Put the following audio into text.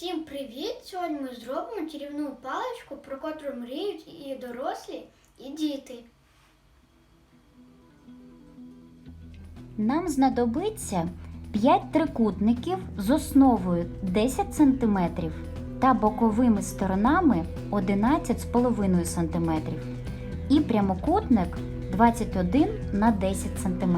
Всім привіт! Сьогодні ми зробимо чарівну паличку, про котру мріють і дорослі, і діти. Нам знадобиться 5 трикутників з основою 10 см та боковими сторонами 11,5 см і прямокутник 21 на 10 см.